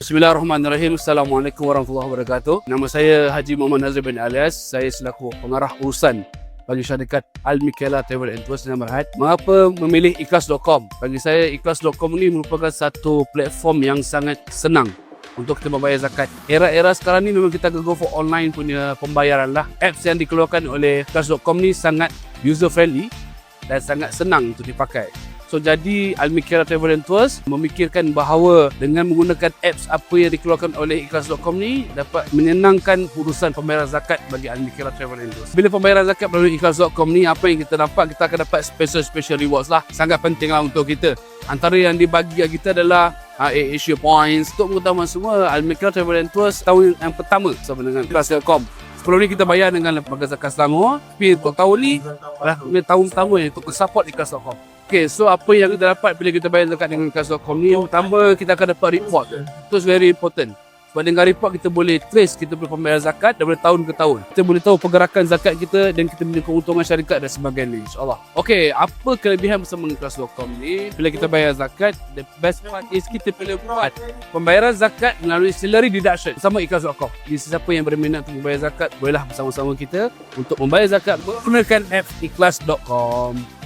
Bismillahirrahmanirrahim. Assalamualaikum warahmatullahi wabarakatuh. Nama saya Haji Muhammad Nazir bin Alias. Saya selaku pengarah urusan bagi syarikat Al-Mikela Travel and Tours Sdn Bhd. Mengapa memilih ikhlas.com? Bagi saya ikhlas.com ni merupakan satu platform yang sangat senang untuk kita membayar zakat. Era-era sekarang ni memang kita go for online punya pembayaran lah. Apps yang dikeluarkan oleh ikhlas.com ni sangat user friendly dan sangat senang untuk dipakai. So jadi Almikira Travel and Tours memikirkan bahawa dengan menggunakan apps apa yang dikeluarkan oleh ikhlas.com ni dapat menyenangkan urusan pembayaran zakat bagi Almikira Travel and Tours. Bila pembayaran zakat melalui ikhlas.com ni apa yang kita dapat kita akan dapat special special rewards lah. Sangat penting lah untuk kita. Antara yang dibagi kita adalah uh, Asia Points. Untuk pengetahuan semua Almikira Travel and Tours tahun yang pertama sama dengan ikhlas.com. Sebelum ni kita bayar dengan lembaga zakat Selangor. Tapi untuk tahun ni, adalah tahun pertama yang untuk support ikhlas.com. Okay, so apa yang kita dapat bila kita bayar zakat dengan ikhlas.com ni? Yang pertama, kita akan dapat report. Itu very important. Sebab dengan report kita boleh trace kita punya pembayaran zakat daripada tahun ke tahun. Kita boleh tahu pergerakan zakat kita dan kita punya keuntungan syarikat dan sebagainya insyaAllah. Okay, apa kelebihan bersama ikhlas.com ni? Bila kita bayar zakat, the best part is kita boleh buat pembayaran zakat melalui salary deduction bersama ikhlas.com. Jadi sesiapa yang berminat untuk membayar zakat, bolehlah bersama-sama kita untuk membayar zakat menggunakan app ikhlas.com.